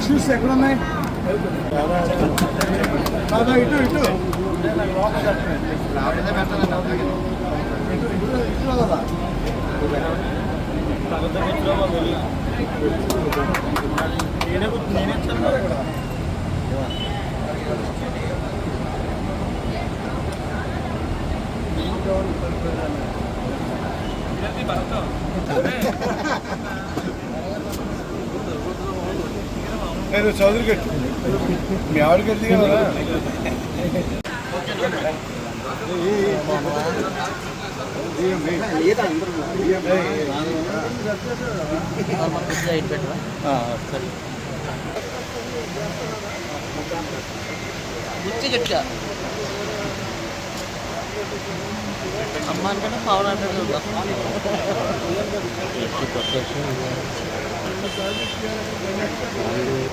రాము tissues ఎక్కడ ఉన్నాయి దాదా ఇటు ఇటు ఇటు ఇటు ఇటు కదా నేనే ఇచ్చాను ఇక్కడ నేను చదువు గట్టి మీ ఆవిడ కట్టి కదా. గుర్తు అంటే పవన్ అంటే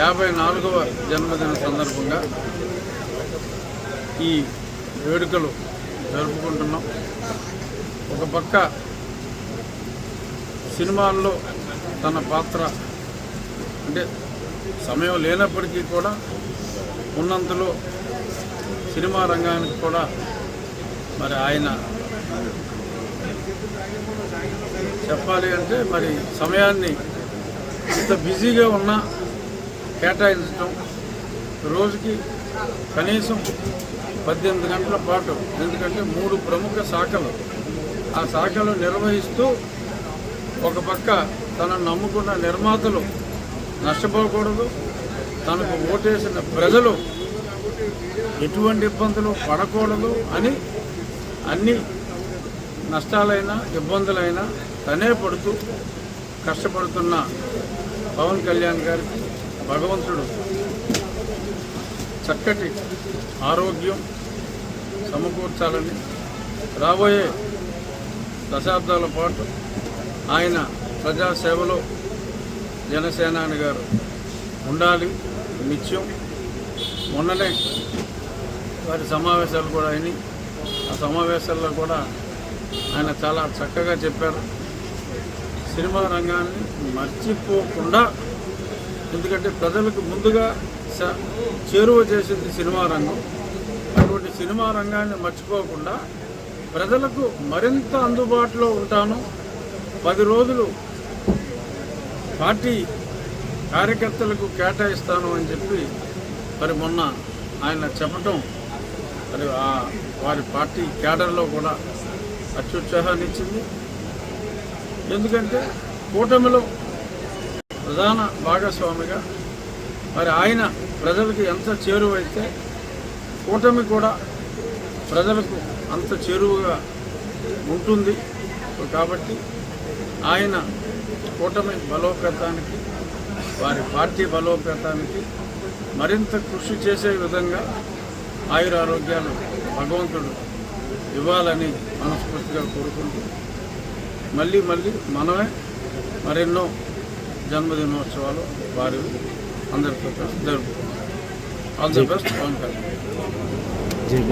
యాభై నాలుగవ జన్మదిన సందర్భంగా ఈ వేడుకలు జరుపుకుంటున్నాం. ఒక పక్క సినిమాల్లో తన పాత్ర అంటే సమయం లేనప్పటికీ కూడా ఉన్నంతలో సినిమా రంగానికి కూడా మరి ఆయన చెప్పాలి అంటే మరి సమయాన్ని ఇంత బిజీగా ఉన్నా కేటాయించడం రోజుకి కనీసం పద్దెనిమిది గంటల పాటు ఎందుకంటే మూడు ప్రముఖ శాఖలు. ఆ శాఖలు నిర్వహిస్తూ ఒక పక్క తనను నమ్ముకున్న నిర్మాతలు నష్టపోకూడదు తనకు ఓటేసిన ప్రజలు ఎటువంటి ఇబ్బందులు పడకూడదు అని అన్ని నష్టాలైనా ఇబ్బందులైనా తనే పడుతూ కష్టపడుతున్న పవన్ కళ్యాణ్ గారికి భగవంతుడు చక్కటి ఆరోగ్యం సమకూర్చాలని రాబోయే దశాబ్దాల పాటు ఆయన ప్రజాసేవలో జనసేనాని గారు ఉండాలి నిత్యం. మొన్ననే వారి సమావేశాలు కూడా అయినాయి. ఆ సమావేశాల్లో కూడా ఆయన చాలా చక్కగా చెప్పారు. సినిమా రంగాన్ని మర్చిపోకుండా ఎందుకంటే ప్రజలకు ముందుగా చేరువ చేసింది సినిమా రంగం. అటువంటి సినిమా రంగాన్ని మర్చిపోకుండా ప్రజలకు మరింత అందుబాటులో ఉంటాను. పది రోజులు పార్టీ కార్యకర్తలకు కేటాయిస్తాను అని చెప్పి మరి మొన్న ఆయన చెప్పటం మరి వారి పార్టీ క్యాడర్లో కూడా అత్యుత్సాహాన్ని ఇచ్చింది ఎందుకంటే కూటమిలో ప్రధాన భాగస్వామిగా మరి ఆయన ప్రజలకు ఎంత చేరువైతే కూటమి కూడా ప్రజలకు అంత చేరువగా ఉంటుంది. కాబట్టి ఆయన కూటమి బలోపేతానికి వారి పార్టీ బలోపేతానికి మరింత కృషి చేసే విధంగా ఆయురారోగ్యాలు భగవంతుడు ఇవ్వాలని మనస్ఫూర్తిగా కోరుకుంటూ మళ్ళీ మళ్ళీ మనమే మరెన్నో జన్మదినోత్సవాలు వారి అందరితో జరుపుకున్నారు all the best Pavan Kalyan